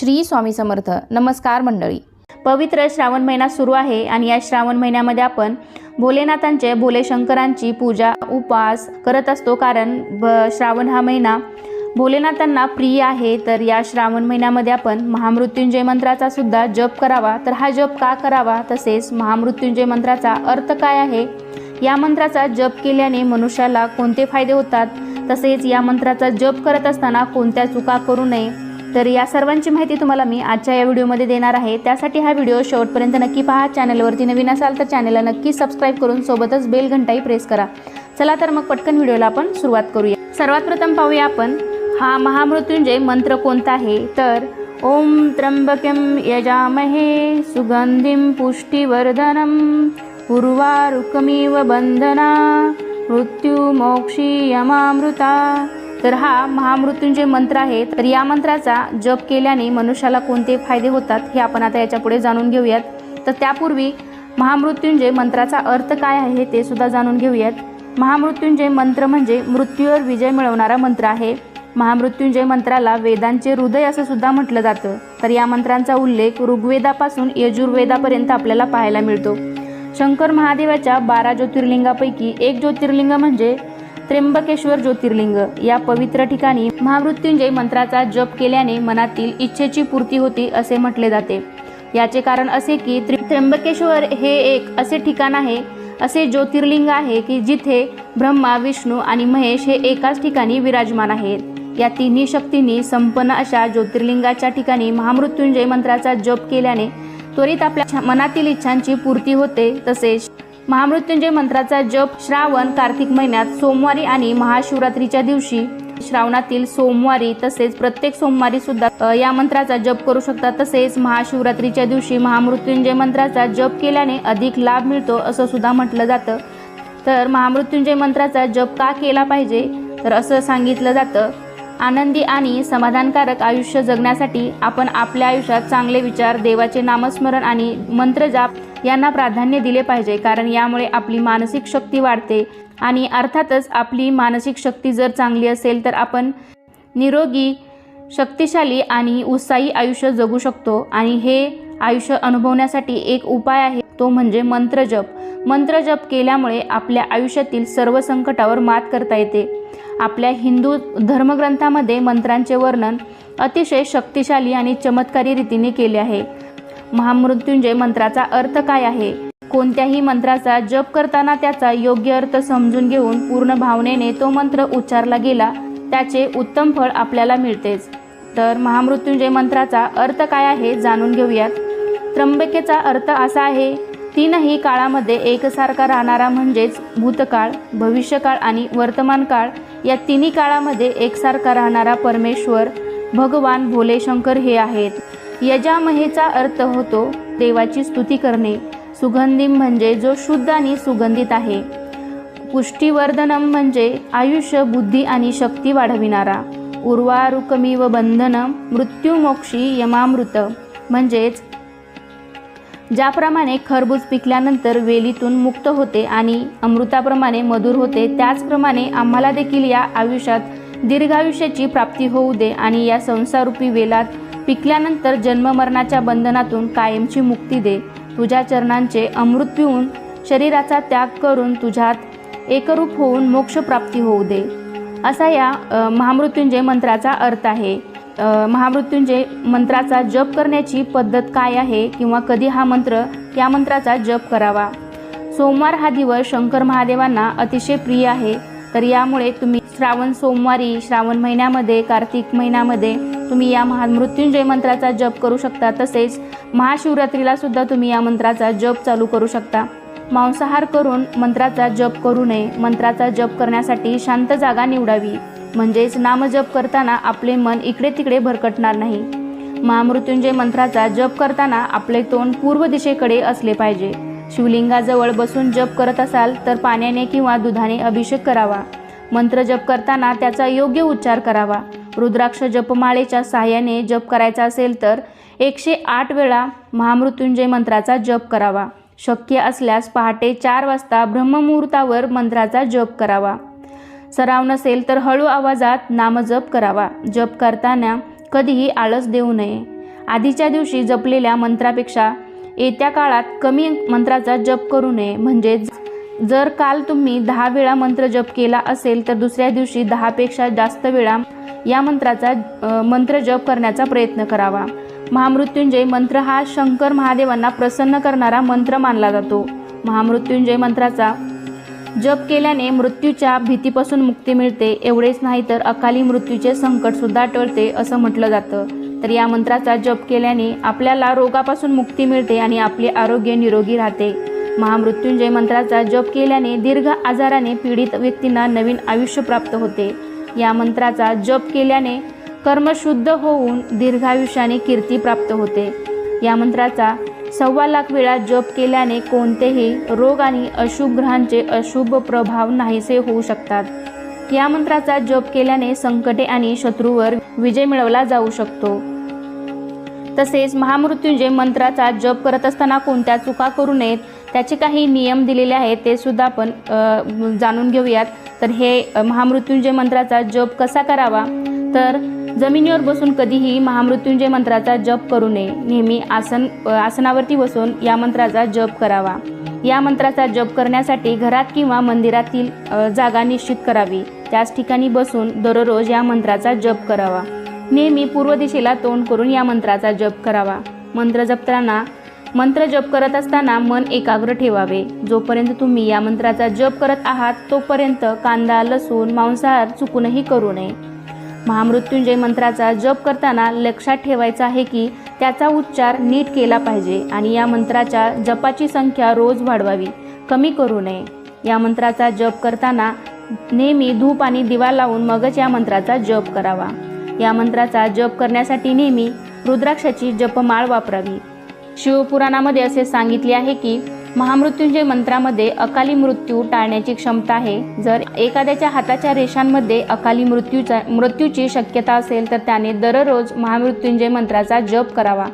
श्री स्वामी समर्थ. नमस्कार मंडळी. पवित्र श्रावण महिना सुरू आहे आणि या श्रावण महिन्यामध्ये आपण भोलेनाथांचे भोले शंकरांची पूजा उपास करत असतो. कारण ब श्रावण हा महिना भोलेनाथांना प्रिय आहे. तर या श्रावण महिन्यामध्ये आपण महामृत्युंजय मंत्राचा सुद्धा जप करावा. तर हा जप का करावा? तसेच महामृत्युंजय मंत्राचा अर्थ काय आहे? या मंत्राचा जप केल्याने मनुष्याला कोणते फायदे होतात? तसेच या मंत्राचा जप करत असताना कोणत्या चुका करू नये? तर या सर्वांची माहिती तुम्हाला मी आजच्या या व्हिडिओमध्ये देणार आहे. त्यासाठी हा व्हिडिओ शेवटपर्यंत नक्की पहा. चॅनलवरती नवीन असाल तर चॅनलला नक्की सबस्क्राईब करून सोबतच बेल घंटाही प्रेस करा. चला तर मग पटकन व्हिडिओला आपण सुरुवात करूया. सर्वात प्रथम पाहूया आपण हा महामृत्युंजय मंत्र कोणता आहे? तर ओम त्र्यंबकं यजामहे सुगंधिं पुष्टीवर्धनम उर्वारुकमिव बंधना मृत्युमोक्षीयमामृता तर हा महामृत्युंजय मंत्र आहे. तर या मंत्राचा जप केल्याने मनुष्याला कोणते फायदे होतात हे आपण आता याच्यापुढे जाणून घेऊयात. तर त्यापूर्वी महामृत्युंजय मंत्राचा अर्थ काय आहे ते सुद्धा जाणून घेऊयात. महामृत्युंजय मंत्र म्हणजे मृत्यूवर विजय मिळवणारा मंत्र आहे. महामृत्युंजय मंत्राला वेदांचे हृदय असं सुद्धा म्हटलं जातं. तर या मंत्रांचा उल्लेख ऋग्वेदापासून यजुर्वेदापर्यंत आपल्याला पाहायला मिळतो. शंकर महादेवाच्या बारा ज्योतिर्लिंगापैकी एक ज्योतिर्लिंग म्हणजे त्र्यंबकेश्वर ज्योतिर्लिंग. या पवित्र ठिकाणी महामृत्युंजय मंत्राचा जप केल्याने मनातील इच्छेची पूर्ती होती असे म्हटले जाते. याचे कारण असे की त्र्यंबकेश्वर हे एक असे ठिकाण आहे असे ज्योतिर्लिंग आहे की जिथे ब्रह्मा विष्णू आणि महेश हे एकाच ठिकाणी विराजमान आहेत. या तिन्ही शक्तींनी संपन्न अशा ज्योतिर्लिंगाच्या ठिकाणी महामृत्युंजय मंत्राचा जप केल्याने त्वरित आपल्या मनातील इच्छांची पूर्ती होते तसेच महामृत्युंजय मंत्राचा जप श्रावण कार्तिक महिन्यात सोमवारी आणि महाशिवरात्रीच्या दिवशी. श्रावणातील सोमवारी तसेच प्रत्येक सोमवारी सुद्धा या मंत्राचा जप करू शकता. तसेच महाशिवरात्रीच्या दिवशी महामृत्युंजय मंत्राचा जप केल्याने अधिक लाभ मिळतो असं सुद्धा म्हटलं जातं. तर महामृत्युंजय मंत्राचा जप का केला पाहिजे? तर असं सांगितलं जातं. आनंदी आणि समाधानकारक आयुष्य जगण्यासाठी आपण आपल्या आयुष्यात चांगले विचार देवाचे नामस्मरण आणि मंत्रजाप यांना प्राधान्य दिले पाहिजे. कारण यामुळे आपली मानसिक शक्ती वाढते आणि अर्थातच आपली मानसिक शक्ती जर चांगली असेल तर आपण निरोगी शक्तिशाली आणि उत्साही आयुष्य जगू शकतो. आणि हे आयुष्य अनुभवण्यासाठी एक उपाय आहे. तो म्हणजे मंत्रजप. मंत्रजप केल्यामुळे आपल्या आयुष्यातील सर्व संकटावर मात करता येते. आपल्या हिंदू धर्मग्रंथामध्ये मंत्रांचे वर्णन अतिशय शक्तिशाली आणि चमत्कारी रीतीने केले आहे. महामृत्युंजय मंत्राचा अर्थ काय आहे? कोणत्याही मंत्राचा जप करताना त्याचा योग्य अर्थ समजून घेऊन पूर्ण भावनेने तो मंत्र उच्चारला गेला त्याचे उत्तम फळ आपल्याला मिळतेच. तर महामृत्युंजय मंत्राचा अर्थ काय आहे जाणून घेऊयात. त्र्यंबकेचा अर्थ असा आहे तीनही काळामध्ये एकसारखा राहणारा म्हणजेच भूतकाळ भविष्यकाळ आणि वर्तमान काळ या तिन्ही काळामध्ये एकसारखा राहणारा परमेश्वर भगवान भोलेशंकर हे आहेत. यजामहेचा अर्थ होतो देवाची स्तुती करणे. सुगंधिम म्हणजे जो शुद्ध आणि सुगंधित आहे. पुष्टीवर्धनम म्हणजे आयुष्य बुद्धी आणि शक्ती वाढविणारा. उर्वारुकमिव बंधनम मृत्युमोक्षी यमामृत म्हणजेच ज्याप्रमाणे खरबूज पिकल्यानंतर वेलीतून मुक्त होते आणि अमृताप्रमाणे मधुर होते त्याचप्रमाणे आम्हाला देखील या आयुष्यात दीर्घायुष्याची प्राप्ती होऊ दे आणि या संसारूपी वेलात पिकल्यानंतर जन्ममरणाच्या बंधनातून कायमची मुक्ती दे. तुझ्या चरणांचे अमृत पिऊन शरीराचा त्याग करून तुझ्यात एकरूप होऊन मोक्षप्राप्ती होऊ दे. असा या महामृत्युंजय मंत्राचा अर्थ आहे. महामृत्युंजय मंत्राचा जप करण्याची पद्धत काय आहे किंवा कधी हा मंत्र या मंत्राचा जप करावा? सोमवार हा दिवस शंकर महादेवांना अतिशय प्रिय आहे. तर यामुळे तुम्ही श्रावण सोमवारी श्रावण महिन्यामध्ये कार्तिक महिन्यामध्ये तुम्ही या महामृत्युंजय मंत्राचा जप करू शकता. तसेच महाशिवरात्रीला सुद्धा तुम्ही या मंत्राचा जप चालू करू शकता. मांसाहार करून मंत्राचा जप करू नये. मंत्राचा जप करण्यासाठी शांत जागा निवडावी. म्हणजेच नामजप करताना आपले मन इकडे तिकडे भरकटणार नाही. महामृत्युंजय मंत्राचा जप करताना आपले तोंड पूर्व दिशेकडे असले पाहिजे. शिवलिंगाजवळ बसून जप करत असाल तर पाण्याने किंवा दुधाने अभिषेक करावा. मंत्र जप करताना त्याचा योग्य उच्चार करावा. रुद्राक्ष जपमाळेच्या सहाय्याने जप करायचा असेल तर एकशे आठ वेळा महामृत्युंजय मंत्राचा जप करावा. शक्य असल्यास पहाटे चार वाजता ब्रह्ममुहूर्तावर मंत्राचा जप करावा. सराव नसेल तर हळू आवाजात नामजप करावा. जप करताना कधीही आळस देऊ नये. आधीच्या दिवशी जपलेल्या मंत्रापेक्षा येत्या काळात कमी मंत्राचा जप करू नये. म्हणजे जर काल तुम्ही दहा वेळा मंत्र जप केला असेल तर दुसऱ्या दिवशी दहापेक्षा जास्त वेळा या मंत्राचा मंत्र जप करण्याचा प्रयत्न करावा. महामृत्युंजय मंत्र हा शंकर महादेवांना प्रसन्न करणारा मंत्र मानला जातो. महामृत्युंजय मंत्राचा जप केल्याने मृत्यूच्या भीतीपासून मुक्ती मिळते. एवढेच नाही तर अकाली मृत्यूचे संकटसुद्धा टळते असं म्हटलं जातं. तर या मंत्राचा जप केल्याने आपल्याला रोगापासून मुक्ती मिळते आणि आपले आरोग्य निरोगी राहते. महामृत्युंजय मंत्राचा जप केल्याने दीर्घ आजाराने पीडित व्यक्तींना नवीन आयुष्य प्राप्त होते. या मंत्राचा जप केल्याने कर्मशुद्ध होऊन दीर्घायुष्याने कीर्ती प्राप्त होते. या मंत्राचा सव्वा लाख वेळा जप केल्याने कोणतेही रोग आणि अशुभ ग्रहांचे अशुभ प्रभाव नाहीसे होऊ शकतात. या मंत्राचा जप केल्याने संकटे आणि शत्रूवर विजय मिळवला जाऊ शकतो. तसेच महामृत्युंजय मंत्राचा जप करत असताना कोणत्या चुका करू नयेत त्याचे काही नियम दिलेले आहेत ते सुद्धा आपण जाणून घेऊयात. तर हे महामृत्युंजय मंत्राचा जप कसा करावा? तर जमिनीवर बसून कधीही महामृत्युंजय मंत्राचा जप करू नये. नेहमी आसन आसनावरती बसून या मंत्राचा जप करावा. या मंत्राचा जप करण्यासाठी घरात किंवा मंदिरातील जागा निश्चित करावी. त्याच ठिकाणी बसून दररोज या मंत्राचा जप करावा. नेहमी पूर्व दिशेला तोंड करून या मंत्राचा जप करावा. मंत्र जपताना मंत्र जप करत असताना मन एकाग्र ठेवावे. जोपर्यंत तुम्ही या मंत्राचा जप करत आहात तोपर्यंत कांदा लसूण मांसाहार चुकूनही करू नये. महामृत्युंजय मंत्राचा जप करताना लक्षात ठेवायचं आहे की त्याचा उच्चार नीट केला पाहिजे आणि या मंत्राच्या जपाची संख्या रोज वाढवावी. कमी करू नये. या मंत्राचा जप करताना नेहमी धूप आणि दिवा लावून मगच या मंत्राचा जप करावा. या मंत्राचा जप करण्यासाठी नेहमी रुद्राक्षाची जपमाळ वापरावी. शिवपुराणामध्ये असे सांगितले आहे की महामृत्युंजय मंत्रामध्ये अकाली मृत्यू टाळण्याची क्षमता आहे. जर एखाद्याच्या हाताच्या रेषांमध्ये अकाली मृत्यूचा मृत्यूची शक्यता असेल तर त्याने दररोज महामृत्युंजय मंत्राचा जप करावा.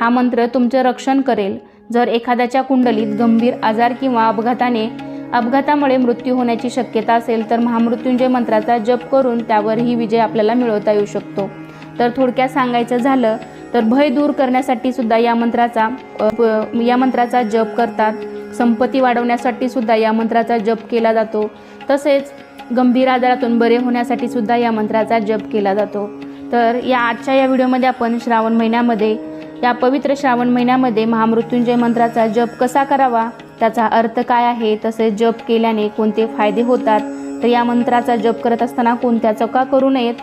हा मंत्र तुमचं रक्षण करेल. जर एखाद्याच्या कुंडलीत गंभीर आजार किंवा अपघाताने अपघातामुळे मृत्यू होण्याची शक्यता असेल तर महामृत्युंजय मंत्राचा जप करून त्यावरही विजय आपल्याला मिळवता येऊ शकतो. तर थोडक्यात सांगायचं झालं तर भय दूर करण्यासाठी सुद्धा या मंत्राचा प- या मंत्राचा जप करतात. संपत्ती वाढवण्यासाठी सुद्धा या मंत्राचा जप केला जातो. तसेच गंभीर आजारातून बरे होण्यासाठी सुद्धा या मंत्राचा जप केला जातो. तर या आजच्या या व्हिडिओमध्ये आपण श्रावण महिन्यामध्ये या पवित्र श्रावण महिन्यामध्ये महामृत्युंजय मंत्राचा जप कसा करावा त्याचा अर्थ काय आहे तसेच जप केल्याने कोणते फायदे होतात तर या मंत्राचा जप करत असताना कोणत्या चुका करू नयेत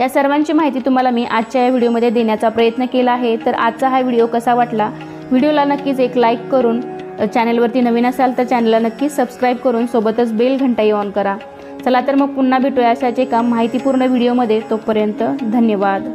या सर्वांची माहिती तुम्हाला मी आजच्या या व्हिडिओमध्ये देण्याचा प्रयत्न केला आहे. तर आजचा हा व्हिडिओ कसा वाटला? व्हिडिओला नक्कीच एक लाईक करून चॅनलवरती नवीन असाल तर चॅनलला नक्कीच सबस्क्राईब करून सोबतच बेल घंटाही ऑन करा. चला तर मग पुन्हा भेटूया अशाच एका माहितीपूर्ण व्हिडिओमध्ये. तोपर्यंत धन्यवाद.